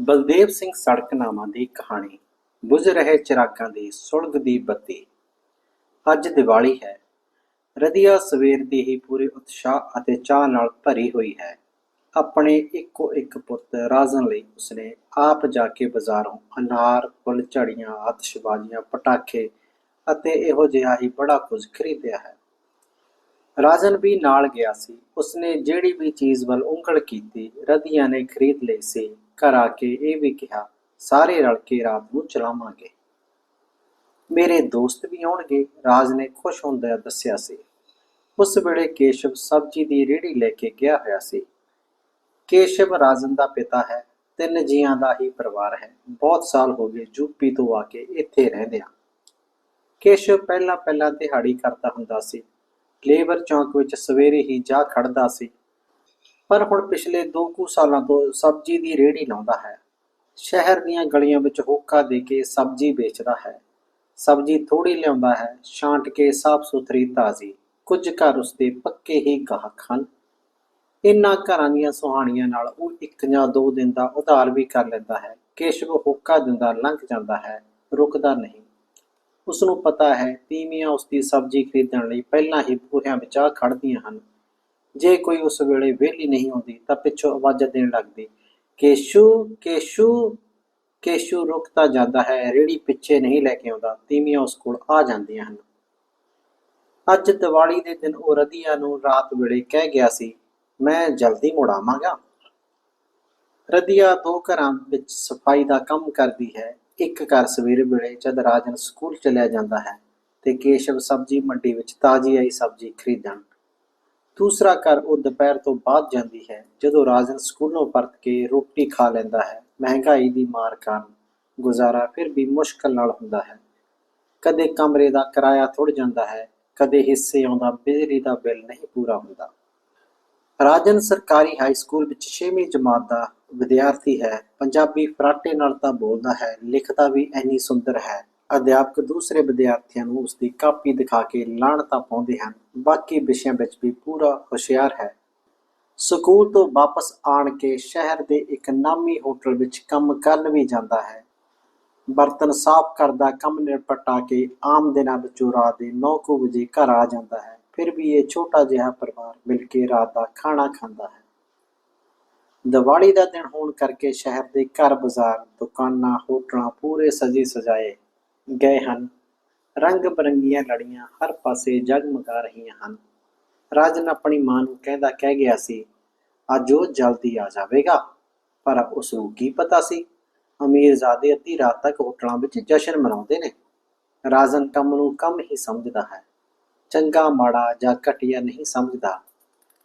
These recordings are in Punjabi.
ਬਲਦੇਵ ਸਿੰਘ ਸੜਕਨਾਮਾ ਦੀ ਕਹਾਣੀ, ਬੁਝ ਰਹੇ ਚਿਰਾਗਾਂ ਦੀ ਸੁਲਗ ਦੀ ਬੱਤੀ। ਅੱਜ ਦੀਵਾਲੀ ਹੈ। ਰਦੀਆ ਸਵੇਰ ਦੀ ਹੀ ਪੂਰੇ ਉਤਸ਼ਾਹ ਅਤੇ ਚਾਹ ਨਾਲ ਭਰੀ ਹੋਈ ਹੈ। ਆਪਣੇ ਇੱਕੋ ਇੱਕ ਪੁੱਤ ਰਾਜਨ ਲਈ ਉਸਨੇ ਆਪ ਜਾ ਕੇ ਬਾਜ਼ਾਰੋਂ ਅਨਾਰ ਫੁੱਲ ਝੜੀਆਂ ਆਤਿਸ਼ਬਾਜ਼ੀਆਂ ਪਟਾਕੇ ਅਤੇ ਇਹੋ ਜਿਹਾ ਹੀ ਬੜਾ ਕੁਝ ਖਰੀਦਿਆ ਹੈ। ਰਾਜਨ ਵੀ ਨਾਲ ਗਿਆ ਸੀ। ਉਸਨੇ ਜਿਹੜੀ ਵੀ ਚੀਜ਼ ਵੱਲ ਉਂਗਲ ਕੀਤੀ ਰਦੀਆ ਨੇ ਖਰੀਦ ਲਈ ਸੀ। ਘਰ ਆ ਕੇ ਇਹ ਵੀ ਕਿਹਾ, ਸਾਰੇ ਰਲ ਕੇ ਰਾਤ ਨੂੰ ਚਲਾਵਾਂਗੇ। ਮੇਰੇ ਦੋਸਤ ਵੀ ਆਉਣਗੇ। ਰਾਜ ਨੇ ਖੁਸ਼ ਹੁੰਦਿਆਂ ਦੱਸਿਆ ਸੀ। ਉਸ ਵੇਲੇ ਕੇਸ਼ਵ ਸਬਜ਼ੀ ਦੀ ਰੇਹੜੀ ਲੈ ਕੇ ਗਿਆ ਹੋਇਆ ਸੀ। ਕੇਸ਼ਵ ਰਾਜਨ ਦਾ ਪਿਤਾ ਹੈ, ਤਿੰਨ ਜੀਆਂ ਦਾ ਹੀ ਪਰਿਵਾਰ ਹੈ। ਬਹੁਤ ਸਾਲ ਹੋ ਗਏ ਯੂਪੀ ਤੋਂ ਆ ਕੇ ਇੱਥੇ ਰਹਿੰਦੇ ਆ ਕੇਸ਼ਵ ਪਹਿਲਾਂ ਪਹਿਲਾਂ ਦਿਹਾੜੀ ਕਰਦਾ ਹੁੰਦਾ ਸੀ। ਲੇਬਰ ਚੌਂਕ ਵਿੱਚ ਸਵੇਰੇ ਹੀ ਜਾ ਖੜਦਾ ਸੀ। ਪਰ ਹੁਣ ਪਿਛਲੇ 2 ਕੁ ਸਾਲਾਂ ਤੋਂ ਸਬਜ਼ੀ ਦੀ ਰੇਹੜੀ ਲਾਉਂਦਾ ਹੈ। ਸ਼ਹਿਰ ਦੀਆਂ ਗਲੀਆਂ ਵਿੱਚ ਹੋਕਾ ਦੇ ਕੇ ਸਬਜ਼ੀ ਵੇਚਦਾ ਹੈ। ਸਬਜ਼ੀ ਥੋੜੀ ਲਿਆਉਂਦਾ ਹੈ, ਛਾਂਟ ਕੇ ਸਾਫ਼ ਸੁਥਰੀ ਤਾਜ਼ੀ। ਕੁਝ ਘਰ ਉਸਦੇ ਪੱਕੇ ਹੀ ਗਾਹਕ ਹਨ। ਇਨ੍ਹਾਂ ਘਰਾਂ ਦੀਆਂ ਸੁਹਾਣੀਆਂ ਨਾਲ ਉਹ ਇੱਕ ਜਾਂ ਦੋ ਦਿਨ ਦਾ ਉਧਾਰ ਵੀ ਕਰ ਲੈਂਦਾ ਹੈ। ਕੇਸ਼ਵ ਹੋਕਾ ਦਿੰਦਾ ਲੰਘ ਜਾਂਦਾ ਹੈ, ਰੁਕਦਾ ਨਹੀਂ। ਉਸ ਨੂੰ ਪਤਾ ਹੈ, ਤੀਵੀਆਂ ਉਸ ਦੀ ਸਬਜ਼ੀ ਖਰੀਦਣ ਲਈ ਪਹਿਲਾਂ ਹੀ ਬੂਹਿਆਂ ਵਿੱਚ ਆ ਖੜਦੀਆਂ ਹਨ। ਜੇ ਕੋਈ ਉਸ ਵੇਲੇ ਵਿਹਲੀ ਨਹੀਂ ਹੁੰਦੀ ਤਾਂ ਪਿੱਛੋਂ ਆਵਾਜ਼ਾਂ ਦੇਣ ਲੱਗਦੀ, ਕੇਸ਼ੂ ਕੇਸ਼ੂ ਕੇਸ਼ੂ ਰੁਕਦਾ ਜਾਂਦਾ ਹੈ, ਰੇੜੀ ਪਿੱਛੇ ਨਹੀਂ ਲੈ ਕੇ ਆਉਂਦਾ, ਤੀਵੀਆਂ ਉਸ ਕੋਲ ਆ ਜਾਂਦੀਆਂ ਹਨ। ਅੱਜ ਦੀਵਾਲੀ ਦੇ ਦਿਨ ਉਹ ਰਦੀਆ ਨੂੰ ਰਾਤ ਵੇਲੇ ਕਹਿ ਗਿਆ ਸੀ, ਮੈਂ ਜਲਦੀ ਮੁੜਾਵਾਂਗਾ ਰਦੀਆ ਦੋ ਘਰਾਂ ਵਿੱਚ ਸਫ਼ਾਈ ਦਾ ਕੰਮ ਕਰਦੀ ਹੈ, ਇੱਕ ਘਰ ਸਵੇਰੇ ਵੇਲੇ ਜਦ ਰਾਜਨ ਸਕੂਲ ਚਲਿਆ ਜਾਂਦਾ ਹੈ ਤੇ ਕੇਸ਼ਵ ਸਬਜ਼ੀ ਮੰਡੀ ਵਿੱਚ ਤਾਜ਼ੀ ਆਈ ਸਬਜ਼ੀ ਖਰੀਦਣ ਦੂਸਰਾ ਘਰ ਉਹ ਦੁਪਹਿਰ ਤੋਂ ਬਾਅਦ ਜਾਂਦੀ ਹੈ, ਜਦੋਂ ਰਾਜਨ ਸਕੂਲੋਂ ਪਰਤ ਕੇ ਰੋਟੀ ਖਾ ਲੈਂਦਾ ਹੈ। ਮਹਿੰਗਾਈ ਦੀ ਮਾਰ ਕਾਰਨ ਗੁਜ਼ਾਰਾ ਫਿਰ ਵੀ ਮੁਸ਼ਕਲ ਨਾਲ ਹੁੰਦਾ ਹੈ। ਕਦੇ ਕਮਰੇ ਦਾ ਕਿਰਾਇਆ ਥੁੜ ਜਾਂਦਾ ਹੈ, ਕਦੇ ਹਿੱਸੇ ਆਉਂਦਾ, ਬਿਜਲੀ ਦਾ ਬਿੱਲ ਨਹੀਂ ਪੂਰਾ ਹੁੰਦਾ। ਰਾਜਨ ਸਰਕਾਰੀ ਹਾਈ ਸਕੂਲ ਵਿੱਚ 6ਵੀਂ ਜਮਾਤ ਦਾ ਵਿਦਿਆਰਥੀ ਹੈ। ਪੰਜਾਬੀ ਫਰਾਟੇ ਨਾਲ ਤਾਂ ਬੋਲਦਾ ਹੈ, ਲਿਖਦਾ ਵੀ ਇੰਨੀ ਸੁੰਦਰ ਹੈ। ਅਧਿਆਪਕ ਦੂਸਰੇ ਵਿਦਿਆਰਥੀਆਂ ਨੂੰ ਉਸਦੀ ਕਾਪੀ ਦਿਖਾ ਕੇ ਲਾਹਣਤਾਂ ਪਾਉਂਦੇ ਹਨ। ਬਾਕੀ ਵਿਸ਼ਿਆਂ ਵਿੱਚ ਵੀ ਪੂਰਾ ਹੁਸ਼ਿਆਰ ਹੈ। ਸਕੂਲ ਤੋਂ ਵਾਪਸ ਆਣ ਕੇ ਸ਼ਹਿਰ ਦੇ ਇੱਕ ਨਾਮੀ ਹੋਟਲ ਵਿੱਚ ਕੰਮ ਕਰਨ ਵੀ ਜਾਂਦਾ ਹੈ। ਬਰਤਨ ਸਾਫ਼ ਕਰਦਾ ਕੰਮ ਨਿਪਟਾ ਕੇ ਆਮ ਦਿਨਾਂ ਵਿੱਚੋਂ ਰਾਤ ਦੇ 9 ਵਜੇ ਘਰ ਆ ਜਾਂਦਾ ਹੈ। ਫਿਰ ਵੀ ਇਹ ਛੋਟਾ ਜਿਹਾ ਪਰਿਵਾਰ ਮਿਲ ਕੇ ਰਾਤ ਦਾ ਖਾਣਾ ਖਾਂਦਾ ਹੈ। ਦੀਵਾਲੀ ਦਾ ਦਿਨ ਹੋਣ ਕਰਕੇ ਸ਼ਹਿਰ ਦੇ ਘਰ ਬਾਜ਼ਾਰ ਦੁਕਾਨਾਂ, ਹੋਟਲਾਂ ਪੂਰੇ ਸਜੇ ਸਜਾਏ ਗਏ ਹਨ। ਰੰਗ ਬਰੰਗੀਆਂ ਲੜੀਆਂ ਹਰ ਪਾਸੇ ਜਗਮਗਾ ਰਹੀਆਂ ਹਨ। ਰਾਜਨ ਆਪਣੀ ਮਾਂ ਨੂੰ ਕਹਿੰਦਾ, ਕਹਿ ਗਿਆ ਸੀ, ਅੱਜ ਉਹ ਜਲਦੀ ਆ ਜਾਵੇਗਾ। ਪਰ ਉਸ ਨੂੰ ਕੀ ਪਤਾ ਸੀ? ਅਮੀਰਜ਼ਾਦੇ ਅੱਧੀ ਰਾਤ ਤੱਕ ਹੋਟਲਾਂ ਵਿੱਚ ਜਸ਼ਨ ਮਨਾਉਂਦੇ ਨੇ। ਰਾਜਨ ਕੰਮ ਨੂੰ ਕੰਮ ਹੀ ਸਮਝਦਾ ਹੈ। ਚੰਗਾ, ਮਾੜਾ ਜਾਂ ਘਟੀਆ ਨਹੀਂ ਸਮਝਦਾ।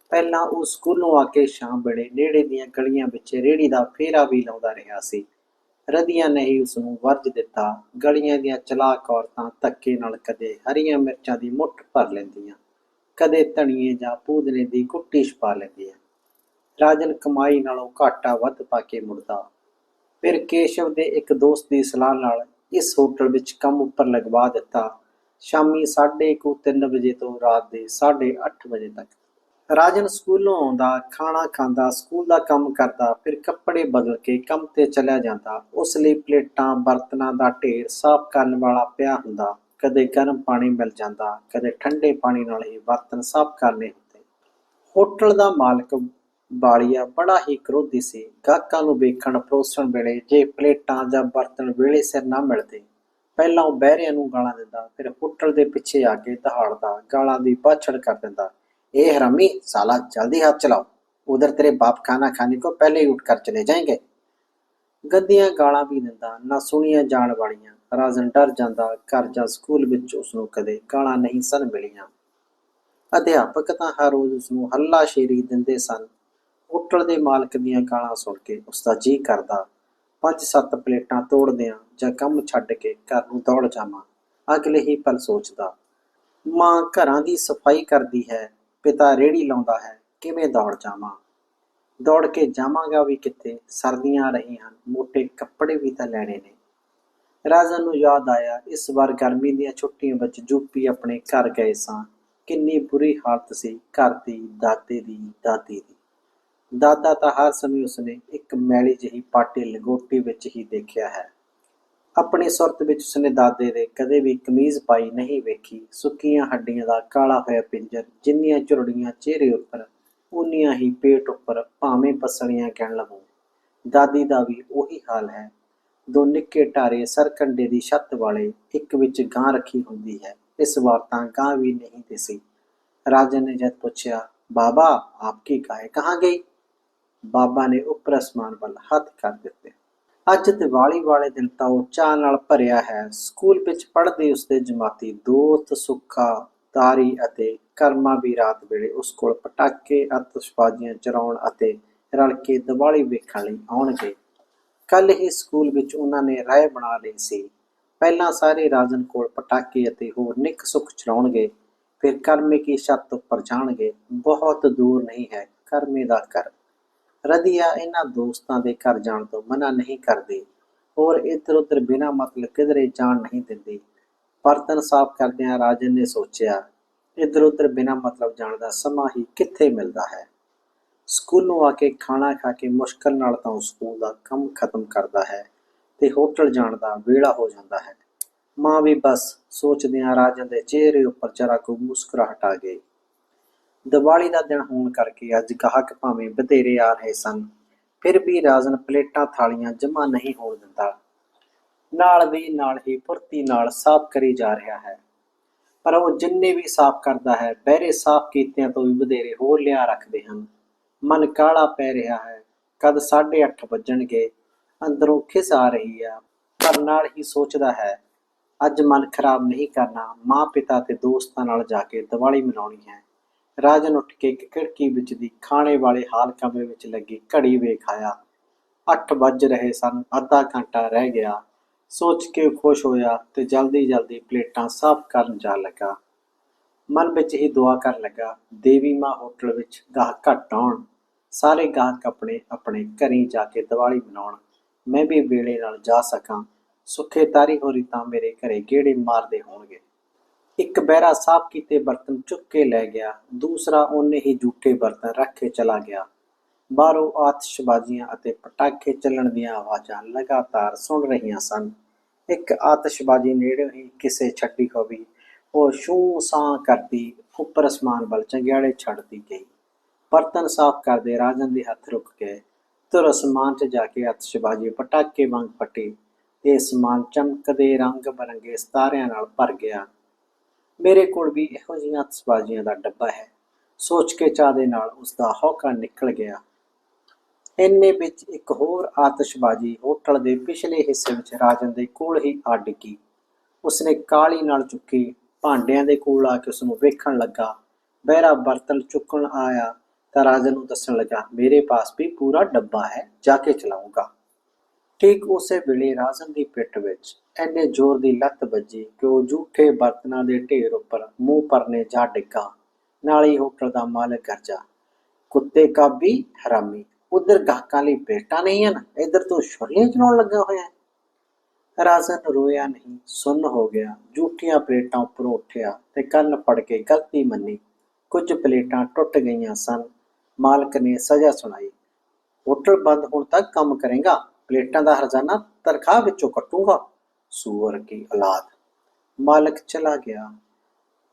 ਪਹਿਲਾਂ ਉਹ ਸਕੂਲੋਂ ਆ ਕੇ ਸ਼ਾਮ ਵੇਲੇ ਨੇੜੇ ਦੀਆਂ ਗਲੀਆਂ ਵਿੱਚ ਰੇੜੀ ਦਾ ਫੇਰਾ ਵੀ ਲਾਉਂਦਾ ਰਿਹਾ ਸੀ। ਰਦੀਆਂ ਨੇ ਹੀ ਉਸ ਨੂੰ ਵਰਜ ਦਿੱਤਾ। ਗਲੀਆਂ ਦੀਆਂ ਚਲਾਕ ਔਰਤਾਂ ਧੱਕੇ ਨਾਲ ਕਦੇ ਹਰੀਆਂ ਮਿਰਚਾਂ ਦੀ ਮੁੱਠ ਭਰ ਲੈਂਦੀਆਂ, ਕਦੇ ਧਣੀਏ ਜਾਂ ਪੂਦਨੇ ਦੀ ਗੁੱਟੀ ਛਪਾ ਲੈਂਦੀਆਂ। ਰਾਜਨ ਕਮਾਈ ਨਾਲੋਂ ਘਾਟਾ ਵੱਧ ਪਾ ਕੇ ਮੁੜਦਾ। ਫਿਰ ਕੇਸ਼ਵ ਦੇ ਇੱਕ ਦੋਸਤ ਦੀ ਸਲਾਹ ਨਾਲ ਇਸ ਹੋਟਲ ਵਿੱਚ ਕੰਮ ਉੱਪਰ ਲਗਵਾ ਦਿੱਤਾ। ਸ਼ਾਮੀ 3:30 ਵਜੇ ਤੋਂ ਰਾਤ ਦੇ 8:30 ਵਜੇ ਤੱਕ ਰਾਜਨ ਸਕੂਲੋਂ ਆਉਂਦਾ, ਖਾਣਾ ਖਾਂਦਾ, ਸਕੂਲ ਦਾ ਕੰਮ ਕਰਦਾ, ਫਿਰ ਕੱਪੜੇ ਬਦਲ ਕੇ ਕੰਮ ਤੇ ਚਲਿਆ ਜਾਂਦਾ। ਉਸ ਲਈ ਪਲੇਟਾਂ, ਬਰਤਨਾਂ ਦਾ ਢੇਰ ਸਾਫ਼ ਕਰਨ ਵਾਲਾ ਪਿਆ ਹੁੰਦਾ। ਕਦੇ ਗਰਮ ਪਾਣੀ ਮਿਲ ਜਾਂਦਾ, ਕਦੇ ਠੰਡੇ ਪਾਣੀ ਨਾਲ ਹੀ ਬਰਤਨ ਸਾਫ਼ ਕਰਨੇ ਹੁੰਦੇ। ਹੋਟਲ ਦਾ ਮਾਲਕ ਬਾਲੀਆ ਬੜਾ ਹੀ ਕਰੋਧੀ ਸੀ। ਗਾਹਕਾਂ ਨੂੰ ਵੇਖਣ, ਪਰੋਸਣ ਵੇਲੇ ਜੇ ਪਲੇਟਾਂ ਜਾਂ ਬਰਤਨ ਵੇਲੇ ਸਿਰ ਨਾ ਮਿਲਦੇ, ਪਹਿਲਾਂ ਉਹ ਬਹਿਰਿਆਂ ਨੂੰ ਗਾਲਾਂ ਦਿੰਦਾ, ਫਿਰ ਹੋਟਲ ਦੇ ਪਿੱਛੇ ਆ ਕੇ ਦਹਾੜਦਾ, ਗਾਲਾਂ ਦੀ ਬਾਛੜ ਕਰ ਦਿੰਦਾ। ए हरामी साला जल्दी हाथ चलाओ उधर तेरे बाप खाना खाने को पहले ही उठ कर चले जाएंगे ਗੰਦੀਆਂ ਗਾਲਾਂ ਵੀ ਦਿੰਦਾ ਨਾ ਸੁਣੀਆਂ ਜਾਣ ਵਾਲੀਆਂ ਰਾਜਨ ਡਰ ਜਾਂਦਾ ਘਰ ਜਾਂ ਸਕੂਲ ਵਿੱਚ ਉਸ ਨੂੰ ਕਦੇ ਗਾਲਾਂ ਨਹੀਂ ਸਨ ਮਿਲੀਆਂ ਅਧਿਆਪਕ ਤਾਂ ਹਰ ਰੋਜ਼ ਉਸ ਨੂੰ ਹੱਲਾ ਸ਼ੇਰੀ ਦਿੰਦੇ ਸਨ ਹੋਟਲ ਦੇ ਮਾਲਕ ਦੀਆਂ ਗਾਲਾਂ ਸੁਣ ਕੇ ਉਸ ਦਾ ਜੀ ਕਰਦਾ ਪੰਜ ਸੱਤ ਪਲੇਟਾਂ ਤੋੜ ਦਿਆਂ ਜਾਂ ਕੰਮ ਛੱਡ ਕੇ ਘਰ ਨੂੰ ਦੌੜ ਜਾਵਾਂ ਅਗਲੇ ਹੀ ਪਲ ਸੋਚਦਾ ਮਾਂ ਘਰਾਂ ਦੀ ਸਫਾਈ ਕਰਦੀ ਹੈ ਪਿਤਾ ਰੇੜੀ ਲਾਉਂਦਾ ਹੈ, ਕਿਵੇਂ ਦੌੜ ਜਾਵਾਂ? ਦੌੜ ਕੇ ਜਾਵਾਂਗਾ ਵੀ ਕਿੱਥੇ? ਸਰਦੀਆਂ ਆ ਰਹੀਆਂ ਹਨ ਮੋٹے ਕੱਪੜੇ ਵੀ ਤਾਂ ਲੈਣੇ ਨੇ। ਰਾਜਨ ਨੂੰ ਯਾਦ ਆਇਆ, ਇਸ ਵਾਰ ਗਰਮੀ ਦੀਆਂ ਛੁੱਟੀਆਂ ਵਿੱਚ ਯੂਪੀ ਆਪਣੇ ਘਰ ਗਏ ਸਾਂ। ਕਿੰਨੀ ਬੁਰੀ ਹਾਲਤ ਸੀ ਘਰ ਦੀ ਦਾਦੇ ਦੀ, ਦਾਦੀ ਦੀ। ਦਾਦਾ ਤਾਂ ਹਰ ਸਮੇਂ ਉਸਨੇ ਇੱਕ ਮੈਲੀ ਜਿਹੀ ਪਾਟੀ ਲਗੋਟੀ ਵਿੱਚ ਹੀ ਦੇਖਿਆ ਹੈ। ਆਪਣੀ ਸੁਰਤ ਵਿੱਚ ਉਸਨੇ ਦਾਦੇ ਦੇ ਕਦੇ ਵੀ ਕਮੀਜ਼ ਪਾਈ ਨਹੀਂ ਵੇਖੀ। ਸੁੱਕੀਆਂ ਹੱਡੀਆਂ ਦਾ ਕਾਲਾ ਹੋਇਆ ਪਿੰਜਰ, ਜਿੰਨੀਆਂ ਝੁਰੜੀਆਂ ਚਿਹਰੇ ਉੱਪਰ ਉਨੀਆਂ ਹੀ ਪੇਟ ਉੱਪਰ ਭਾਵੇਂ ਪਸਲੀਆਂ ਕਹਿਣ ਲਵੋ ਦਾਦੀ ਦਾ ਵੀ ਉਹੀ ਹਾਲ ਹੈ। ਦੋ ਨਿੱਕੇ ਢਾਰੇ ਸਰਕੰਡੇ ਦੀ ਛੱਤ ਵਾਲੇ ਇੱਕ ਵਿੱਚ ਗਾਂ ਰੱਖੀ ਹੁੰਦੀ ਹੈ। ਇਸ ਵਾਰ ਤਾਂ ਗਾਂ ਵੀ ਨਹੀਂ ਦਿਸੀ। ਰਾਜਨ ਨੇ ਜਦ ਪੁੱਛਿਆ, ਬਾਬਾ ਆਪਕੀ ਗਾय ਕਹਾਂ ਗਈ ਬਾਬਾ ਨੇ ਉੱਪਰ ਅਸਮਾਨ ਵੱਲ ਹੱਥ ਕਰ ਦਿੱਤੇ। ਅੱਜ ਦੀਵਾਲੀ ਵਾਲੇ ਦਿਨ ਤਾਂ ਉਹ ਚਾਹ ਨਾਲ ਭਰਿਆ ਹੈ। ਸਕੂਲ ਵਿੱਚ ਪੜ੍ਹਦੇ ਉਸਦੇ ਜਮਾਤੀ ਦੋਸਤ, ਸੁੱਖਾ, ਤਾਰੀ ਅਤੇ ਕਰਮਾ ਵੀ ਰਾਤ ਵੇਲੇ ਉਸ ਕੋਲ ਪਟਾਕੇ, ਅਤਿਸ਼ਬਾਜ਼ੀਆਂ ਚਲਾਉਣ ਅਤੇ ਰਲ ਕੇ ਦੀਵਾਲੀ ਵੇਖਣ ਲਈ ਆਉਣਗੇ। ਕੱਲ ਹੀ ਸਕੂਲ ਵਿੱਚ ਉਹਨਾਂ ਨੇ ਰਾਏ ਬਣਾ ਲਈ ਸੀ। ਪਹਿਲਾਂ ਸਾਰੇ ਰਾਜਨ ਕੋਲ ਪਟਾਕੇ ਅਤੇ ਹੋਰ ਨਿੱਕ ਸੁੱਖ ਚਰਾਉਣਗੇ ਫਿਰ ਕਰਮੇ ਕੀ ਛੱਤ ਉੱਪਰ ਜਾਣਗੇ। ਬਹੁਤ ਦੂਰ ਨਹੀਂ ਹੈ ਕਰਮੇ ਦਾ ਘਰ। ਰਦੀਆ ਇਹਨਾਂ ਦੋਸਤਾਂ ਦੇ ਘਰ ਜਾਣ ਤੋਂ ਮਨਾ ਨਹੀਂ ਕਰਦੀ। ਔਰ ਇੱਧਰ ਉੱਧਰ ਬਿਨਾਂ ਮਤਲਬ ਕਿਧਰੇ ਜਾਣ ਨਹੀਂ ਦਿੰਦੀ। ਬਰਤਨ ਸਾਫ਼ ਕਰਦਿਆਂ ਰਾਜਨ ਨੇ ਸੋਚਿਆ ਇੱਧਰ ਉੱਧਰ ਬਿਨਾਂ ਮਤਲਬ ਜਾਣ ਦਾ ਸਮਾਂ ਹੀ ਕਿੱਥੇ ਮਿਲਦਾ ਹੈ? ਸਕੂਲੋਂ ਆ ਕੇ ਖਾਣਾ ਖਾ ਕੇ ਮੁਸ਼ਕਲ ਨਾਲ ਤਾਂ ਉਹ ਸਕੂਲ ਦਾ ਕੰਮ ਖਤਮ ਕਰਦਾ ਹੈ ਤੇ ਹੋਟਲ ਜਾਣ ਦਾ ਵੇਲਾ ਹੋ ਜਾਂਦਾ ਹੈ। ਮਾਂ ਵੀ ਬਸ ਸੋਚਦਿਆਂ ਰਾਜਨ ਦੇ ਚਿਹਰੇ ਉੱਪਰ ਜਰਾ ਕੁ ਮੁਸਕਰਾਹਟ ਆ ਗਈ। ਦੀਵਾਲੀ ਦਾ ਦਿਨ ਹੋਣ ਕਰਕੇ ਅੱਜ ਗਾਹਕ ਭਾਵੇਂ ਬਥੇਰੇ ਆ ਰਹੇ ਸਨ, ਫਿਰ ਵੀ ਰਾਜਨ ਪਲੇਟਾਂ, ਥਾਲੀਆਂ ਜਮ੍ਹਾਂ ਨਹੀਂ ਹੋਣ ਦਿੰਦਾ। ਨਾਲ ਵੀ ਨਾਲ ਹੀ ਫੁਰਤੀ ਨਾਲ ਸਾਫ਼ ਕਰੀ ਜਾ ਰਿਹਾ ਹੈ। ਪਰ ਉਹ ਜਿੰਨੇ ਵੀ ਸਾਫ਼ ਕਰਦਾ ਹੈ, ਬਹਿਰੇ ਸਾਫ਼ ਕੀਤਿਆਂ ਤੋਂ ਵੀ ਵਧੇਰੇ ਹੋਰ ਲਿਆ ਰੱਖਦੇ ਹਨ। ਮਨ ਕਾਲਾ ਪੈ ਰਿਹਾ ਹੈ, ਕਦ 8:30 ਵੱਜਣਗੇ, ਅੰਦਰੋਂ ਖਿਸ ਆ ਰਹੀ ਆ, ਪਰ ਨਾਲ ਹੀ ਸੋਚਦਾ ਹੈ, ਅੱਜ ਮਨ ਖਰਾਬ ਨਹੀਂ ਕਰਨਾ ਮਾਂ ਪਿਤਾ ਤੇ ਦੋਸਤਾਂ ਨਾਲ ਜਾ ਕੇ ਦੀਵਾਲੀ ਮਨਾਉਣੀ ਹੈ। ਰਾਜਨ ਉੱਠ ਕੇ ਇੱਕ ਖਿੜਕੀ ਵਿੱਚ ਦੀ ਖਾਣੇ ਵਾਲੇ ਹਾਲ ਕਮਰੇ ਵਿੱਚ ਲੱਗੀ ਘੜੀ ਵੇਖ ਆਇਆ। 8 ਵੱਜ ਰਹੇ ਸਨ, ਅੱਧਾ ਘੰਟਾ ਰਹਿ ਗਿਆ। ਸੋਚ ਕੇ ਖੁਸ਼ ਹੋਇਆ ਤੇ ਜਲਦੀ ਜਲਦੀ ਪਲੇਟਾਂ ਸਾਫ਼ ਕਰਨ ਜਾ ਲੱਗਾ। ਮਨ ਵਿੱਚ ਹੀ ਦੁਆ ਕਰਨ ਲੱਗਾ, ਦੇਵੀ ਮਾਂ ਹੋਟਲ ਵਿੱਚ ਗਾਹਕ ਘੱਟ ਆਉਣ। ਸਾਰੇ ਗਾਹਕ ਆਪਣੇ ਆਪਣੇ ਘਰੀ ਜਾ ਕੇ ਦੀਵਾਲੀ ਮਨਾਉਣ। ਮੈਂ ਵੀ ਵੇਲੇ ਨਾਲ ਜਾ ਸਕਾਂ। ਸੁੱਖੇ ਤਾਰੀ ਹੋਰੀ ਤਾਂ ਮੇਰੇ ਘਰੇ ਗੇੜੇ ਮਾਰਦੇ ਹੋਣਗੇ। ਇੱਕ ਬਹਿਰਾ ਸਾਫ਼ ਕੀਤੇ ਬਰਤਨ ਚੁੱਕ ਕੇ ਲੈ ਗਿਆ, ਦੂਸਰਾ ਓਨੇ ਹੀ ਜੂਠੇ ਬਰਤਨ ਰੱਖ ਕੇ ਚਲਾ ਗਿਆ। ਬਾਹਰੋਂ ਆਤਿਸ਼ਬਾਜ਼ੀਆਂ ਅਤੇ ਪਟਾਕੇ ਚੱਲਣ ਦੀਆਂ ਆਵਾਜ਼ਾਂ ਲਗਾਤਾਰ ਸੁਣ ਰਹੀਆਂ ਸਨ। ਇੱਕ ਆਤਿਸ਼ਬਾਜ਼ੀ ਨੇੜੇ ਹੀ ਕਿਸੇ ਛੱਡੀ ਹੋਵੀ ਉਹ ਸ਼ੂ ਸਾਂ ਕਰਦੀ, ਉੱਪਰ ਅਸਮਾਨ ਵੱਲ ਚੰਗਿਆੜੇ ਛੱਡਦੀ ਗਈ। ਬਰਤਨ ਸਾਫ਼ ਕਰਦੇ ਰਾਜਨ ਦੇ ਹੱਥ ਰੁਕ ਗਏ। ਤੁਰ ਅਸਮਾਨ 'ਚ ਜਾ ਕੇ ਆਤਿਸ਼ਬਾਜ਼ੀ ਪਟਾਕੇ ਵਾਂਗ ਫਟੀ ਤੇ ਅਸਮਾਨ ਚਮਕਦੇ ਰੰਗ ਬਰੰਗੇ ਸਿਤਾਰਿਆਂ ਨਾਲ ਭਰ ਗਿਆ। ਮੇਰੇ ਕੋਲ ਵੀ ਇਹੋ ਜਿਹੀਆਂ ਆਤਿਸ਼ਬਾਜ਼ੀਆਂ ਦਾ ਡੱਬਾ ਹੈ। ਸੋਚ ਕੇ ਚਾਹ ਦੇ ਨਾਲ ਉਸ ਦਾ ਹੌਕਾ ਨਿਕਲ ਗਿਆ। ਇੰਨੇ ਵਿੱਚ ਇੱਕ ਹੋਰ ਆਤਿਸ਼ਬਾਜ਼ੀ ਹੋਟਲ ਦੇ ਪਿਛਲੇ ਹਿੱਸੇ ਵਿੱਚ ਰਾਜਨ ਦੇ ਕੋਲ ਹੀ ਆ ਡਿੱਗੀ। ਉਸਨੇ ਕਾਲੀ ਨਾਲ ਚੁੱਕੀ, ਭਾਂਡਿਆਂ ਦੇ ਕੋਲ ਆ ਕੇ ਉਸ ਨੂੰ ਵੇਖਣ ਲੱਗਾ। ਬਹਿਰਾ ਬਰਤਨ ਚੁੱਕਣ ਆਇਆ ਤਾਂ ਰਾਜਨ ਨੂੰ ਦੱਸਣ ਲੱਗਾ, ਮੇਰੇ ਪਾਸ ਵੀ ਪੂਰਾ ਡੱਬਾ ਹੈ, ਜਾ ਕੇ ਚਲਾਉਂਗਾ ਠੀਕ ਉਸੇ ਵੇਲੇ ਰਾਜਨ ਦੀ ਪਿੱਠ ਵਿੱਚ ਐਨੇ ਜ਼ੋਰ ਦੀ ਲੱਤ ਵੱਜੀ ਕਿ ਉਹ ਝੂਠੇ ਬਰਤਨਾਂ ਦੇ ਢੇਰ ਉੱਪਰ ਮੂੰਹ ਪਰਨੇ ਜਾ ਡਿੱਗਾ। ਨਾਲ ਹੀ ਹੋਟਲ ਦਾ ਮਾਲਕ ਗਰਜਾ ਕੁੱਤੇ ਕਾਬੀ, ਹਰਾਮੀ। ਉਧਰ ਗਾਹਕਾਂ ਲਈ ਪਲੇਟਾਂ ਨਹੀਂ ਹਨ, ਇਧਰ ਤੋਂ ਛੁਰਲੀਆਂ ਚਲਾਉਣ ਲੱਗਾ ਹੋਇਆ ਰਾਜਨ ਰੋਇਆ ਨਹੀਂ, ਸੁੰਨ ਹੋ ਗਿਆ। ਝੂਠੀਆਂ ਪਲੇਟਾਂ ਉੱਪਰੋਂ ਉੱਠਿਆ ਤੇ ਕੰਨ ਫੜ ਕੇ ਗਲਤੀ ਮੰਨੀ। ਕੁਝ ਪਲੇਟਾਂ ਟੁੱਟ ਗਈਆਂ ਸਨ। ਮਾਲਕ ਨੇ ਸਜ਼ਾ ਸੁਣਾਈ। ਹੋਟਲ ਬੰਦ ਹੋਣ ਤੱਕ ਕੰਮ ਕਰੇਗਾ? ਪਲੇਟਾਂ ਦਾ ਹਰਜਾਨਾ ਤਨਖਾਹ ਵਿੱਚੋਂ ਕੱਟੂਗਾ। ਸੂਰ ਕੀ ਔਲਾਦ। ਮਾਲਕ ਚਲਾ ਗਿਆ।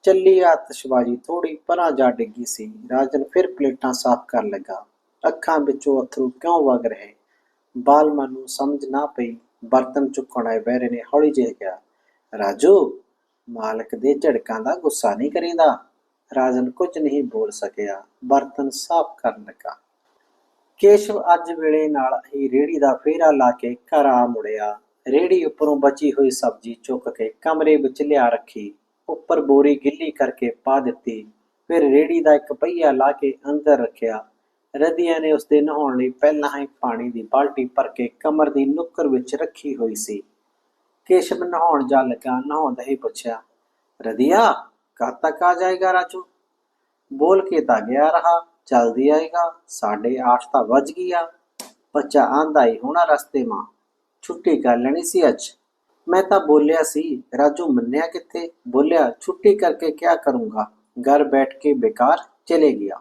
ਚੱਲੀ ਆਤਸ਼ਬਾਜ਼ੀ ਥੋੜੀ ਪਰਾਂ ਜਾ ਡਿੱਗੀ ਸੀ। ਰਾਜਨ ਫਿਰ ਪਲੇਟਾਂ ਸਾਫ਼ ਕਰਨ ਲੱਗਾ। ਅੱਖਾਂ ਵਿੱਚੋਂ ਅਥਰੂ ਕਿਉਂ ਵਗ ਰਹੇ? ਬਾਲਮਨ ਨੂੰ ਸਮਝ ਨਾ ਪਈ। ਬਰਤਨ ਚੁੱਕਣ ਆਏ ਬਹਿਰੇ ਨੇ ਹੌਲੀ ਜਿਹੇ ਕਿਹਾ, ਰਾਜੂ, ਮਾਲਕ ਦੇ ਝੜਕਾਂ ਦਾ ਗੁੱਸਾ ਨਹੀਂ ਕਰੀਂਦਾ? ਰਾਜਨ ਕੁਝ ਨਹੀਂ ਬੋਲ ਸਕਿਆ। ਬਰਤਨ ਸਾਫ਼ ਕਰਨ ਲੱਗਾ। ਕੇਸ਼ਵ ਅੱਜ ਵੇਲੇ ਨਾਲ ਹੀ ਰੇੜੀ ਦਾ ਫੇਰਾ ਲਾ ਕੇ ਘਰ ਆ ਮੁੜਿਆ। ਰੇੜੀ ਉੱਪਰੋਂ ਬਚੀ ਹੋਈ ਸਬਜ਼ੀ ਚੁੱਕ ਕੇ ਕਮਰੇ ਵਿੱਚ ਲਿਆ ਰੱਖੀ। ਉੱਪਰ ਬੋਰੀ ਗਿੱਲੀ ਕਰਕੇ ਪਾ ਦਿੱਤੀ। ਫਿਰ ਰੇੜੀ ਦਾ ਇੱਕ ਪਹੀਆ ਲਾ ਕੇ ਅੰਦਰ ਰੱਖਿਆ। ਰਦੀਆ ਨੇ ਉਸਦੇ ਨਹਾਉਣ ਲਈ ਪਹਿਲਾਂ ਹੀ ਪਾਣੀ ਦੀ ਬਾਲਟੀ ਭਰ ਕੇ ਕਮਰ ਦੀ ਨੁੱਕਰ ਵਿੱਚ ਰੱਖੀ ਹੋਈ ਸੀ। ਕੇਸ਼ਵ ਨਹਾਉਣ ਜਾ ਲੱਗਾ ਨਹਾਉਂਦਾ ਹੀ ਪੁੱਛਿਆ ਰਦੀਆ ਕਦ ਤੱਕ ਆ ਜਾਏਗਾ ਰਾਜੂ? ਬੋਲ ਕੇ ਤਾਂ ਗਿਆ ਰਹਾ। ਜਲਦੀ ਆਏਗਾ, ਸਾਢੇ ਅੱਠ ਤਾਂ ਵੱਜ ਗਿਆ ਬੱਚਾ ਆਂਦਾ ਹੀ ਹੋਣਾ ਰਸਤੇ ਮਾਂ। ਛੁੱਟੀ ਕਰ ਲੈਣੀ ਸੀ ਅੱਜ। ਮੈਂ ਤਾਂ ਬੋਲਿਆ ਸੀ, ਰਾਜੂ ਮੰਨਿਆ ਕਿੱਥੇ? ਬੋਲਿਆ, ਛੁੱਟੀ ਕਰਕੇ ਕੀ ਕਰੂੰਗਾ? ਘਰ ਬੈਠ ਕੇ ਬੇਕਾਰ ਚਲੇ ਗਿਆ।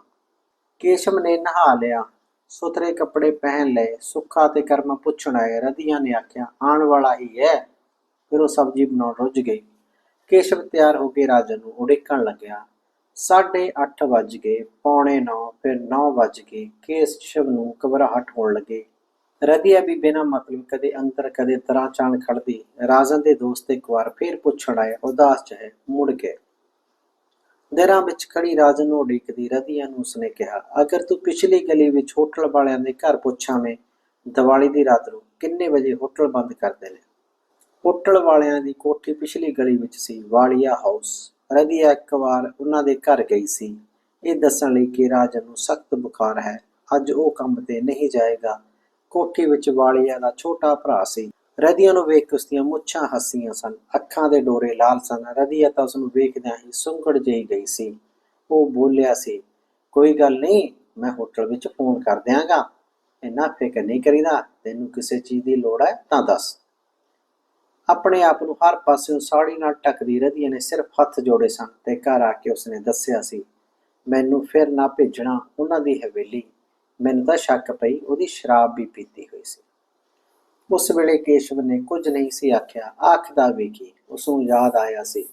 ਕੇਸ਼ਮ ਨੇ ਨਹਾ ਲਿਆ। ਸੁਥਰੇ ਕੱਪੜੇ ਪਹਿਨ ਲਏ। ਸੁੱਖਾ ਤੇ ਕਰਮ ਪੁੱਛਣ ਆਏ। ਰਧੀਆ ਨੇ ਆਖਿਆ, ਆਉਣ ਵਾਲਾ ਹੀ ਹੈ। ਫਿਰ ਉਹ ਸਬਜ਼ੀ ਬਣਾਉਣ ਰੁੱਝ ਗਈ। ਕੇਸ਼ਵ ਤਿਆਰ ਹੋ ਕੇ ਰਾਜਨ ਨੂੰ ਉਡੀਕਣ ਲੱਗਿਆ। ਸਾਢੇ ਅੱਠ ਵੱਜ ਗਏ, ਪੌਣੇ 9 ਫਿਰ 9 ਵੱਜ ਗਏ। ਕੇਸ ਕੇਸ਼ਵ ਨੂੰ ਘਬਰਾਹਟ ਹੋਣ ਲੱਗੇ। ਰਧੀਆ ਵੀ ਬਿਨਾਂ ਮਤਲਬ ਕਦੇ ਅੰਦਰ ਕਦੇ ਤਰ੍ਹਾਂ ਚਾਣ ਖੜਦੀ। ਰਾਜਨ ਦੇ ਦੋਸਤ ਇੱਕ ਵਾਰ ਫੇਰ ਪੁੱਛਣ ਆਏ ਉਦਾਸ ਚਾਹੇ ਮੁੜ ਕੇ। ਦੇਰਾਂ ਵਿੱਚ ਖੜੀ ਰਾਜਨ ਨੂੰ ਉਡੀਕਦੀ ਰਧੀਆ ਨੂੰ ਉਸਨੇ ਕਿਹਾ, ਅਗਰ ਤੂੰ ਪਿਛਲੀ ਗਲੀ ਵਿੱਚ ਹੋਟਲ ਵਾਲਿਆਂ ਦੇ ਘਰ ਪੁੱਛਾਵੇਂ, ਦੀਵਾਲੀ ਦੀ ਰਾਤ ਨੂੰ ਕਿੰਨੇ ਵਜੇ ਹੋਟਲ ਬੰਦ ਕਰਦੇ ਨੇ ਹੋਟਲ ਵਾਲਿਆਂ ਦੀ ਕੋਠੀ ਪਿਛਲੀ ਗਲੀ ਵਿੱਚ ਸੀ, ਵਾਲੀਆ ਹਾਊਸ। ਰਧੀਆ ਇੱਕ ਵਾਰ ਉਹਨਾਂ ਦੇ ਘਰ ਗਈ ਸੀ। ਇਹ ਦੱਸਣ ਲਈ ਕਿ ਰਾਜਨ ਨੂੰ ਸਖਤ ਬੁਖਾਰ ਹੈ। ਅੱਜ ਉਹ ਕੰਮ ਤੇ ਨਹੀਂ ਜਾਏਗਾ। ਕੋਠੀ ਵਿੱਚ ਵਾਲੀਆ ਦਾ ਛੋਟਾ ਭਰਾ ਸੀ। ਰਧੀਆ ਨੂੰ ਵੇਖ ਕੇ ਉਸਦੀਆਂ ਮੁੱਛਾਂ ਹੱਸੀਆਂ ਸਨ। ਅੱਖਾਂ ਦੇ ਡੋਰੇ ਲਾਲ ਸਨ। ਰਧੀਆ ਤਾਂ ਉਸਨੂੰ ਵੇਖਦਿਆਂ ਹੀ ਸੁੰਗੜ ਜਿਹੀ ਗਈ ਸੀ। ਉਹ ਬੋਲਿਆ ਸੀ, ਕੋਈ ਗੱਲ ਨਹੀਂ, ਮੈਂ ਹੋਟਲ ਵਿੱਚ ਫੋਨ ਕਰ ਦਿਆਂਗਾ। ਇੰਨਾ ਫਿਕਰ ਨਹੀਂ ਕਰੀਦਾ। ਤੈਨੂੰ ਕਿਸੇ ਚੀਜ਼ ਦੀ ਲੋੜ ਹੈ ਤਾਂ ਦੱਸ। ਆਪਣੇ ਆਪ ਨੂੰ ਹਰ ਪਾਸਿਓਂ ਸਾੜੀ ਨਾਲ ਢੱਕਦੀ ਰਧੀਆ ਨੇ, ਸਿਰਫ ਹੱਥ ਜੋੜੇ ਸਨ ਤੇ ਘਰ ਆ ਕੇ ਉਸਨੇ ਦੱਸਿਆ ਸੀ, ਮੈਨੂੰ ਫਿਰ ਨਾ ਭੇਜਣਾ ਉਹਨਾਂ ਦੀ ਹਵੇਲੀ। ਮੈਨੂੰ ਤਾਂ ਸ਼ੱਕ ਪਈ ਉਹਦੀ ਸ਼ਰਾਬ ਵੀ ਪੀਤੀ ਹੋਈ ਸੀ। ਉਸ ਵੇਲੇ ਕੇਸ਼ਵ ਨੇ ਕੁਝ ਨਹੀਂ ਸੀ ਆਖਿਆ। ਆਖਦਾ ਵੀ ਕੀ ਉਸ ਨੂੰ ਯਾਦ ਆਇਆ ਸੀ,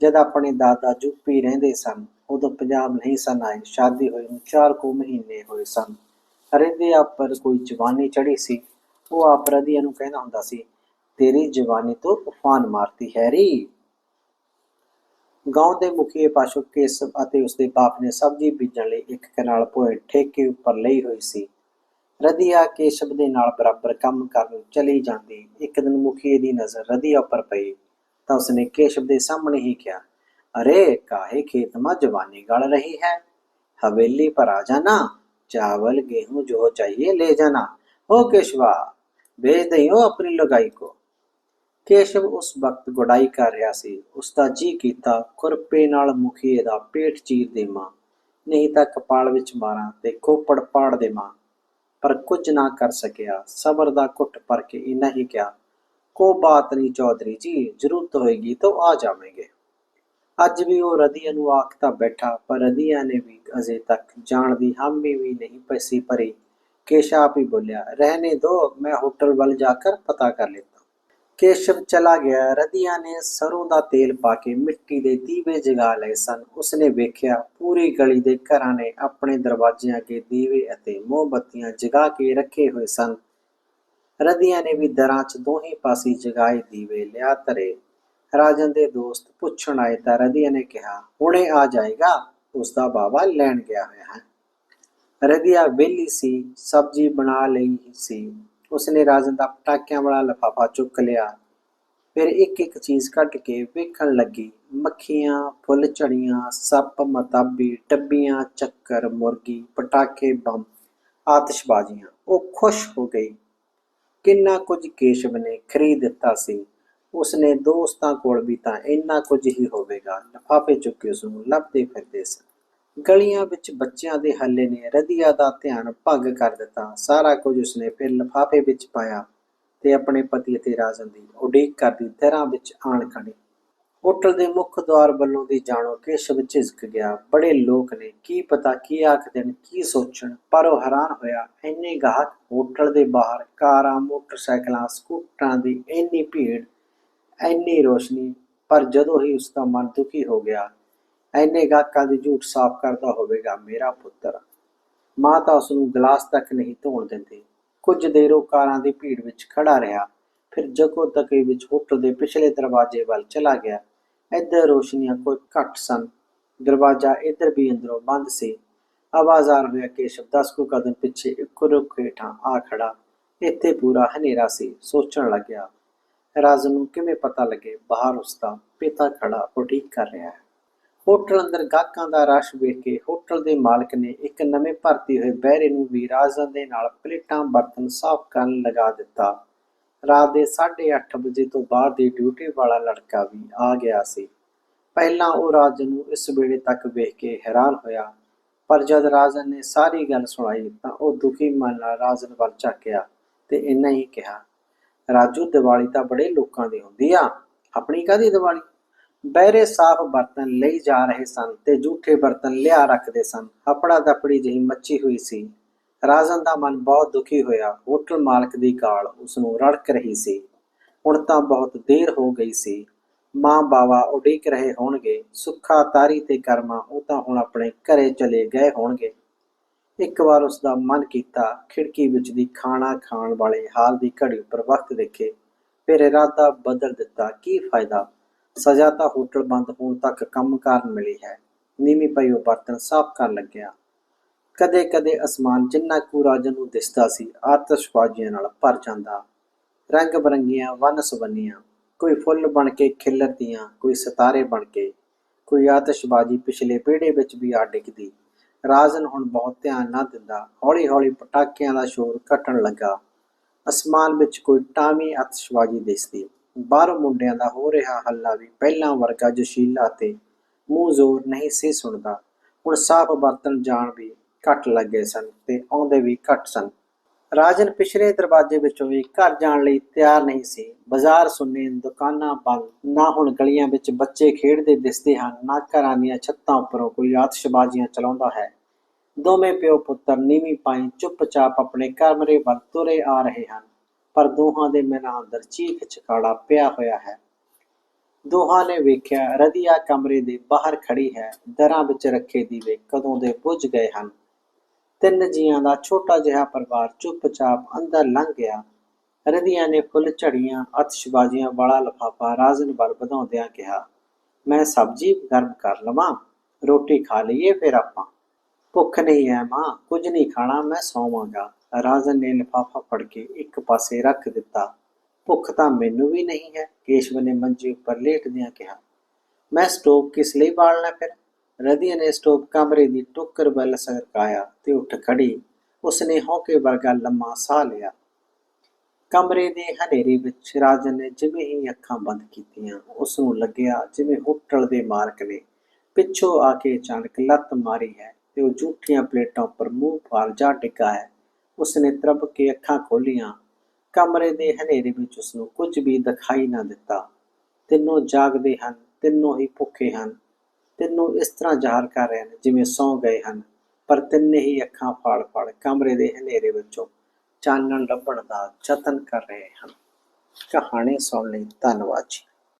ਜਦ ਆਪਣੇ ਦਾਦਾ ਯੂਪੀ ਰਹਿੰਦੇ ਸਨ, ਉਦੋਂ ਪੰਜਾਬ ਨਹੀਂ ਸਨ ਆਏ, ਸ਼ਾਦੀ ਹੋਈ ਨੂੰ ਚਾਰ ਕੁ ਮਹੀਨੇ ਹੋਏ ਸਨ। ਰਹਿੰਦੇ ਪਰ ਕੋਈ ਜਵਾਨੀ ਚੜੀ ਸੀ। ਉਹ ਆਪ ਰਧੀਆ ਨੂੰ ਕਹਿੰਦਾ ਹੁੰਦਾ ਸੀ ਤੇਰੀ ਜਵਾਨੀ ਤੋਂ ਤੂਫਾਨ ਮਾਰਤੀ ਹੈ ਰੀ। ਗਾਉਂ ਦੇ ਮੁਖੀਏ ਪਾਸੂ ਕੇਸਵ ਅਤੇ ਉਸਦੇ ਬਾਪ ਨੇ ਸਬਜ਼ੀ ਬੀਜਣ ਲਈ ਇੱਕ ਕਨਾਲ ਪੋਏ ਠੇਕੇ ਉੱਪਰ ਲਈ ਹੋਈ ਸੀ। ਰਦੀਆ ਕੇਸ਼ਵ ਦੇ ਨਾਲ ਬਰਾਬਰ ਕੰਮ ਕਰਨ ਚਲੀ ਜਾਂਦੀ ਇੱਕ ਦਿਨ ਮੁਖੀਏ ਦੀ ਨਜ਼ਰ ਰਦੀਆ ਉੱਪਰ ਪਈ, ਤਾਂ ਉਸਨੇ ਕੇਸ਼ਵ ਦੇ ਸਾਹਮਣੇ ਹੀ ਕਿਹਾ, ਅਰੇ, ਕਾਹੇ ਖੇਤ ਮਾ ਜਵਾਨੀ ਗਲ ਰਹੀ ਹੈ? ਹਵੇਲੀ ਪਰ ਆ ਜਾਣਾ, ਚਾਵਲ गेहूं ਜੋ ਚਾਹੀਏ ਲੈ ਜਾਣਾ। हो ਕੇਸ਼ਵਾ, ਵੇਚ दही हो अपनी लगाई को ਕੇਸ਼ਵ ਉਸ ਵਕਤ ਗੁਡਾਈ ਕਰ ਰਿਹਾ ਸੀ। ਉਸ ਦਾ ਜੀ ਕੀਤਾ, ਖੁਰਪੇ ਨਾਲ ਮੁਖੀਏ ਦਾ ਪੇਟ ਚੀਰ ਦੇਵਾਂ, ਨਹੀਂ ਤਾਂ ਕਪਾਲ ਵਿੱਚ ਮਾਰਾਂ ਤੇ ਖੋਪੜ ਪਾੜ ਦੇ ਮਾਂ ਪਰ ਕੁਝ ਨਾ ਕਰ ਸਕਿਆ। ਸਬਰ ਦਾ ਕੁੱਟ ਪਰ ਕੇ ਇਨਾ ਹੀ ਕਿਹਾ ਕੋ ਬਾਤ ਨਹੀਂ ਚੌਧਰੀ ਜੀ, ਜ਼ਰੂਰਤ ਹੋਏਗੀ ਤਾਂ ਆ ਜਾਵਾਂਗੇ। ਅੱਜ ਵੀ ਉਹ ਰਦੀਆ ਨੂੰ ਆਖਤਾ ਬੈਠਾ, ਪਰ ਰਦੀਆ ਨੇ ਵੀ ਅਜੇ ਤੱਕ ਜਾਣ ਦੀ ਹਾਮੀ ਵੀ ਨਹੀਂ ਪੈਸੀ ਭਰੀ। ਕੇਸ਼ਾਪ ਹੀ ਬੋਲਿਆ, ਰਹਿਣੇ ਦੋ, ਮੈਂ ਹੋਟਲ ਵੱਲ ਜਾ ਕਰ ਪਤਾ ਕਰ ਲੇਤਾ ਕੇਸ਼ਵ ਚਲਾ ਗਿਆ। ਰਧੀਆ ਨੇ ਸਰੋਂ ਦਾ ਤੇਲ ਪਾ ਕੇ ਮਿੱਟੀ ਦੇ ਦੀਵੇ ਜਗਾ ਲਏ ਸਨ। ਉਸਨੇ ਵੇਖਿਆ, ਪੂਰੀ ਗਲੀ ਦੇ ਘਰਾਂ ਨੇ ਆਪਣੇ ਦਰਵਾਜ਼ਿਆਂ ਅੱਗੇ ਦੀਵੇ ਅਤੇ ਮੋਮਬੱਤੀਆਂ ਜਗਾ ਕੇ ਰੱਖੇ ਹੋਏ ਸਨ। ਰਧੀਆ ਨੇ ਵੀ ਦਰਾਂ 'ਚ ਦੋਹੇ ਪਾਸੇ ਜਗਾਏ ਦੀਵੇ ਲਿਆ ਧਰੇ। ਰਾਜਨ ਦੇ ਦੋਸਤ ਪੁੱਛਣ ਆਏ ਤਾਂ ਰਧੀਆ ਨੇ ਕਿਹਾ, ਹੁਣੇ ਆ ਜਾਏਗਾ? ਉਸ ਦਾ ਬਾਬਾ ਲੈਣ ਗਿਆ ਹੋਇਆ ਹੈ। ਰਧੀਆ ਵਿਹਲੀ ਸੀ, ਸਬਜ਼ੀ ਬਣਾ ਲਈ ਸੀ। ਉਸਨੇ ਰਾਜਨ ਦਾ ਪਟਾਕਿਆਂ ਵਾਲਾ ਲਫਾਫਾ ਚੁੱਕ ਲਿਆ। ਫਿਰ ਇੱਕ ਇੱਕ ਚੀਜ਼ ਕੱਢ ਕੇ ਵੇਖਣ ਲੱਗੀ। ਮੱਖੀਆਂ, ਫੁੱਲ ਝੜੀਆਂ, ਸੱਪ ਮਤਾਬੀ ਟੱਬੀਆਂ, ਚੱਕਰ, ਮੁਰਗੀ, ਪਟਾਕੇ, ਬੰਬ, ਆਤਿਸ਼ਬਾਜ਼ੀਆਂ। ਉਹ ਖੁਸ਼ ਹੋ ਗਈ। ਕਿੰਨਾ ਕੁਝ ਕੇਸ਼ਵ ਨੇ ਖਰੀਦ ਦਿੱਤਾ ਸੀ। ਉਸਨੇ ਦੋਸਤਾਂ ਕੋਲ ਵੀ ਤਾਂ ਇੰਨਾ ਕੁਝ ਹੀ ਹੋਵੇਗਾ। ਲਫਾਫੇ ਚੁੱਕੇ ਉਸ ਨੂੰ ਲੱਭਦੇ ਫਿਰਦੇ ਸਨ। ਗਲੀਆਂ ਵਿੱਚ ਬੱਚਿਆਂ ਦੇ ਹੱਲੇ ਨੇ ਰਧੀਆ ਦਾ ਧਿਆਨ ਭੰਗ ਕਰ ਦਿੱਤਾ। ਸਾਰਾ ਕੁਝ ਉਸਨੇ ਫਿਰ ਲਿਫਾਫੇ ਵਿੱਚ ਪਾਇਆ ਤੇ ਆਪਣੇ ਪਤੀ ਅਤੇ ਰਾਜਨ ਦੀ ਉਡੀਕ ਕਰਦੀ ਦਰਾਂ ਵਿੱਚ ਆਣ ਖੜੀ। ਹੋਟਲ ਦੇ ਮੁੱਖ ਦੁਆਰ ਵੱਲੋਂ ਦੀ ਜਾਣੋ ਕੇਸ਼ਵ ਝਿਜਕ ਗਿਆ। ਬੜੇ ਲੋਕ ਨੇ, ਕੀ ਪਤਾ ਕੀ ਆਖ ਦੇਣ ਕੀ ਸੋਚਣ, ਪਰ ਉਹ ਹੈਰਾਨ ਹੋਇਆ। ਇੰਨੇ ਗਾਹਕ ਹੋਟਲ ਦੇ ਬਾਹਰ, ਕਾਰਾਂ, ਮੋਟਰਸਾਈਕਲਾਂ, ਸਕੂਟਰਾਂ ਦੀ ਇੰਨੀ ਭੀੜ, ਇੰਨੀ ਰੋਸ਼ਨੀ, ਪਰ ਜਦੋਂ ਹੀ ਉਸ ਦਾ ਮਨ ਦੁਖੀ ਹੋ ਗਿਆ ਐਨੇ ਗਾਹਕਾਂ ਦੀ ਝੂਠ ਸਾਫ਼ ਕਰਦਾ ਹੋਵੇਗਾ, ਮੇਰਾ ਪੁੱਤਰ। ਮਾਂ ਤਾਂ ਉਸ ਨੂੰ ਗਲਾਸ ਤੱਕ ਨਹੀਂ ਧੋਣ ਦਿੰਦੀ। ਕੁਝ ਦੇਰ ਉਹ ਕਾਰਾਂ ਦੀ ਭੀੜ ਵਿੱਚ ਖੜਾ ਰਿਹਾ। ਫਿਰ ਜਗੋ ਤੱਕੇ ਵਿੱਚ ਹੋਟਲ ਦੇ ਪਿਛਲੇ ਦਰਵਾਜ਼ੇ ਵੱਲ ਚਲਾ ਗਿਆ। ਇੱਧਰ ਰੋਸ਼ਨੀਆਂ ਕੋਈ ਘੱਟ ਸਨ। ਦਰਵਾਜ਼ਾ ਇੱਧਰ ਵੀ ਅੰਦਰੋਂ ਬੰਦ ਸੀ। ਆਵਾਜ਼ ਆ ਰਿਹਾ ਕੇਸ਼ਵ ਦਸ ਕੋ ਕਦਮ ਪਿੱਛੇ ਇੱਕ ਰੁੱਖ ਹੇਠਾਂ ਆ ਖੜਾ ਇੱਥੇ ਪੂਰਾ ਹਨੇਰਾ ਸੀ, ਸੋਚਣ ਲੱਗਿਆ। ਰਾਜ ਨੂੰ ਕਿਵੇਂ ਪਤਾ ਲੱਗੇ, ਬਾਹਰ ਉਸਦਾ ਪਿਤਾ ਖੜਾ ਉਡੀਕ ਕਰ ਰਿਹਾ ਹੈ। ਹੋਟਲ ਅੰਦਰ ਗਾਹਕਾਂ ਦਾ ਰਸ਼ ਵੇਖ ਕੇ ਹੋਟਲ ਦੇ ਮਾਲਕ ਨੇ ਇੱਕ ਨਵੇਂ ਭਰਤੀ ਹੋਏ ਬਹਿਰੇ ਨੂੰ ਵੀ ਰਾਜਨ ਦੇ ਨਾਲ ਪਲੇਟਾਂ ਬਰਤਨ ਸਾਫ਼ ਕਰਨ ਲਗਾ ਦਿੱਤਾ। ਰਾਤ ਦੇ 8:30 ਵਜੇ ਤੋਂ ਬਾਅਦ ਦੀ ਡਿਊਟੀ ਵਾਲਾ ਲੜਕਾ ਵੀ ਆ ਗਿਆ ਸੀ। ਪਹਿਲਾਂ ਉਹ ਰਾਜਨ ਨੂੰ ਇਸ ਵੇਲੇ ਤੱਕ ਵੇਖ ਕੇ ਹੈਰਾਨ ਹੋਇਆ, ਪਰ ਜਦ ਰਾਜਨ ਨੇ ਸਾਰੀ ਗੱਲ ਸੁਣਾਈ ਤਾਂ ਉਹ ਦੁਖੀ ਮਨ ਨਾਲ ਰਾਜਨ ਵੱਲ ਝਾਕਿਆ ਤੇ ਇੰਨਾ ਹੀ ਕਿਹਾ, ਰਾਜੂ, ਦੀਵਾਲੀ ਤਾਂ ਬੜੇ ਲੋਕਾਂ ਦੀ ਹੁੰਦੀ ਆ। ਆਪਣੀ ਕਾਦੀ ਦੀਵਾਲੀ? ਬਹਿਰੇ ਸਾਫ਼ ਬਰਤਨ ਲਈ ਜਾ ਰਹੇ ਸਨ ਤੇ ਝੂਠੇ ਬਰਤਨ ਲਿਆ ਰੱਖਦੇ ਸਨ। ਹਪੜਾ ਦਪੜੀ ਜਿਹੀ ਮੱਚੀ ਹੋਈ ਸੀ। ਰਾਜਨ ਦਾ ਮਨ ਬਹੁਤ ਦੁਖੀ ਹੋਇਆ। ਹੋਟਲ ਮਾਲਕ ਦੀ ਗਾਲ ਉਸ ਨੂੰ ਰੜਕ ਰਹੀ ਸੀ। ਹੁਣ ਤਾਂ ਬਹੁਤ ਦੇਰ ਹੋ ਗਈ ਸੀ। ਮਾਂ ਬਾਵਾ ਉਡੀਕ ਰਹੇ ਹੋਣਗੇ। ਸੁੱਖਾ ਤਾਰੀ ਤੇ ਕਰਮਾ ਉਹ ਤਾਂ ਹੁਣ ਆਪਣੇ ਘਰੇ ਚਲੇ ਗਏ ਹੋਣਗੇ। ਇੱਕ ਵਾਰ ਉਸ ਦਾ ਮਨ ਕੀਤਾ ਖਿੜਕੀ ਵਿੱਚ ਦੀ ਖਾਣਾ ਖਾਣ ਵਾਲੇ ਹਾਲ ਦੀ ਘੜੀ ਉੱਪਰ ਵਕਤ ਦੇਖੇ। ਫਿਰ ਇਰਾਦਾ ਬਦਲ ਦਿੱਤਾ। ਕੀ ਫਾਇਦਾ? ਸਜ਼ਾ ਤਾਂ ਹੋਟਲ ਬੰਦ ਹੋਣ ਤੱਕ ਕੰਮ ਕਾਰਨ ਮਿਲੀ ਹੈ। ਨੀਵੀਂ ਪਈ ਉਹ ਬਰਤਨ ਸਾਫ਼ ਕਰਨ ਲੱਗਿਆ। ਕਦੇ ਕਦੇ ਅਸਮਾਨ ਜਿੰਨਾ ਕੁ ਰਾਜਨ ਨੂੰ ਦਿਸਦਾ ਸੀ, ਆਤਸ਼ਬਾਜ਼ੀਆਂ ਨਾਲ ਭਰ ਜਾਂਦਾ। ਰੰਗ ਬਰੰਗੀਆਂ ਵੰਨ ਸੁਵੰਨੀਆਂ ਕੋਈ ਫੁੱਲ ਬਣ ਕੇ ਖਿਲਰਦੀਆਂ ਕੋਈ ਸਿਤਾਰੇ ਬਣ ਕੇ, ਕੋਈ ਆਤਸ਼ਬਾਜ਼ੀ ਪਿਛਲੇ ਪੇੜੇ ਵਿੱਚ ਵੀ ਆ ਡਿੱਗਦੀ। ਰਾਜਨ ਹੁਣ ਬਹੁਤ ਧਿਆਨ ਨਾ ਦਿੰਦਾ। ਹੌਲੀ ਹੌਲੀ ਪਟਾਕਿਆਂ ਦਾ ਸ਼ੋਰ ਘਟਣ ਲੱਗਾ। ਅਸਮਾਨ ਵਿੱਚ ਕੋਈ ਟਾਵੀਂ ਆਤਸ਼ਬਾਜ਼ੀ ਦਿਸਦੀ। ਬਾਹਰੋਂ ਮੁੰਡਿਆਂ ਦਾ ਹੋ ਰਿਹਾ ਹੱਲਾ ਵੀ ਪਹਿਲਾਂ ਵਰਗਾ ਜਸ਼ੀਲਾ ਤੇ ਮੂੰਹ ਜ਼ੋਰ ਨਹੀਂ ਸੀ ਸੁਣਦਾ। ਹੁਣ ਸਾਫ਼ ਬਰਤਨ ਜਾਣ ਵੀ ਘੱਟ ਲੱਗੇ ਸਨ ਤੇ ਆਉਂਦੇ ਵੀ ਘੱਟ ਸਨ। ਰਾਜਨ ਪਿਛਲੇ ਦਰਵਾਜ਼ੇ ਵਿੱਚੋਂ ਵੀ ਘਰ ਜਾਣ ਲਈ ਤਿਆਰ ਨਹੀਂ ਸੀ। ਬਾਜ਼ਾਰ ਸੁੰਨੇ ਦੁਕਾਨਾਂ ਬੰਦ, ਨਾ ਹੁਣ ਗਲੀਆਂ ਵਿੱਚ ਬੱਚੇ ਖੇਡਦੇ ਦਿਸਦੇ ਹਨ, ਨਾ ਘਰਾਂ ਦੀਆਂ ਛੱਤਾਂ ਉੱਪਰੋਂ ਕੋਈ ਆਤਿਸ਼ਬਾਜ਼ੀਆਂ ਚਲਾਉਂਦਾ ਹੈ। ਦੋਵੇਂ ਪਿਓ ਪੁੱਤਰ ਨੀਵੀਂ ਪਾਈ ਚੁੱਪਚਾਪ ਆਪਣੇ ਕਮਰੇ ਵੱਲ ਤੁਰੇ ਆ ਰਹੇ ਹਨ। ਪਰ ਦੋਹਾਂ ਦੇ ਮਨਾਂ ਅੰਦਰ ਚੀਖ ਚਕਾੜਾ ਪਿਆ ਹੋਇਆ ਹੈ। ਦੋਹਾਂ ਨੇ ਵੇਖਿਆ ਰਦੀਆ ਕਮਰੇ ਦੇ ਬਾਹਰ ਖੜੀ ਹੈ। ਦਰਾਂ ਵਿੱਚ ਰੱਖੇ ਦੀਵੇ ਕਦੋਂ ਦੇ ਬੁਝ ਗਏ ਹਨ। ਤਿੰਨ ਜੀਆਂ ਦਾ ਛੋਟਾ ਜਿਹਾ ਪਰਿਵਾਰ ਚੁੱਪਚਾਪ ਅੰਦਰ ਲੰਘ ਗਿਆ। ਰਦੀਆਂ ਨੇ ਫੁੱਲ ਝੜੀਆਂ, ਅਤਸ਼ਬਾਜ਼ੀਆਂ ਵਾਲਾ ਲਫਾਫਾ ਰਾਜਨ ਵੱਲ ਵਧਾਉਂਦਿਆਂ ਕਿਹਾ, ਮੈਂ ਸਬਜ਼ੀ ਗਰਮ ਕਰ ਲਵਾਂ, ਰੋਟੀ ਖਾ ਲਈਏ ਫਿਰ ਆਪਾਂ। ਭੁੱਖ ਨਹੀਂ ਹੈ ਮਾਂ, ਕੁਝ ਨਹੀਂ ਖਾਣਾ, ਮੈਂ ਸੌਵਾਂਗਾ। ਰਾਜਨ ਨੇ ਲਿਫਾਫਾ ਫੜ ਕੇ ਇੱਕ ਪਾਸੇ ਰੱਖ ਦਿੱਤਾ। ਭੁੱਖ ਤਾਂ ਮੈਨੂੰ ਵੀ ਨਹੀਂ ਹੈ, ਕੇਸ਼ਵ ਨੇ ਮੰਜੇ ਉੱਪਰ ਲੇਟਦਿਆਂ ਕਿਹਾ। ਮੈਂ ਸਟੋਵ ਕਿਸ ਲਈ ਬਾਲਣਾ ਫਿਰ? ਰਦੀਆ ਨੇ ਸਟੋਵ ਕਮਰੇ ਦੀ ਟੁੱਕਰ ਵੱਲ ਸਰਕਾਇਆ ਤੇ ਉੱਠ ਖੜੀ। ਉਸਨੇ ਹੌਕੇ ਵਰਗਾ ਲੰਮਾ ਸਾਹ ਲਿਆ। ਕਮਰੇ ਦੇ ਹਨੇਰੇ ਵਿੱਚ ਰਾਜਨ ਨੇ ਜਿਵੇਂ ਹੀ ਅੱਖਾਂ ਬੰਦ ਕੀਤੀਆਂ ਉਸ ਨੂੰ ਲੱਗਿਆ ਜਿਵੇਂ ਹੋਟਲ ਦੇ ਮਾਲਕ ਨੇ। ਪਿੱਛੋਂ ਆ ਕੇ ਅਚਾਨਕ ਲੱਤ ਮਾਰੀ ਹੈ ਤੇ ਉਹ ਝੂਠੀਆਂ ਪਲੇਟਾਂ ਉੱਪਰ ਮੂੰਹ ਫਾਲ ਜਾ ਟਿਕਾ ਹੈ। ਉਸਨੇ ਤਰਬ ਕੇ ਅੱਖਾਂ ਖੋਲੀਆਂ। ਕਮਰੇ ਦੇ ਹਨੇਰੇ ਵਿੱਚ ਉਸਨੂੰ ਕੁਝ ਵੀ ਦਿਖਾਈ ਨਾ ਦਿੱਤਾ। ਤਿੰਨੋਂ ਜਾਗਦੇ ਹਨ, ਤਿੰਨੋਂ ਹੀ ਭੁੱਖੇ ਹਨ। ਤਿੰਨੋਂ ਇਸ ਤਰ੍ਹਾਂ ਜ਼ਾਹਰ ਕਰ ਰਹੇ ਹਨ ਜਿਵੇਂ ਸੌਂ ਗਏ ਹਨ। ਪਰ ਤਿੰਨੇ ਹੀ ਅੱਖਾਂ ਫਾੜ-ਫਾੜ ਕਮਰੇ ਦੇ ਹਨੇਰੇ ਵਿੱਚੋਂ ਚਾਨਣ ਲੱਭਣ ਦਾ ਯਤਨ ਕਰ ਰਹੇ ਹਨ। ਕਹਾਣੀ ਸੁਣਨ ਲਈ, ਧੰਨਵਾਦ ਜੀ।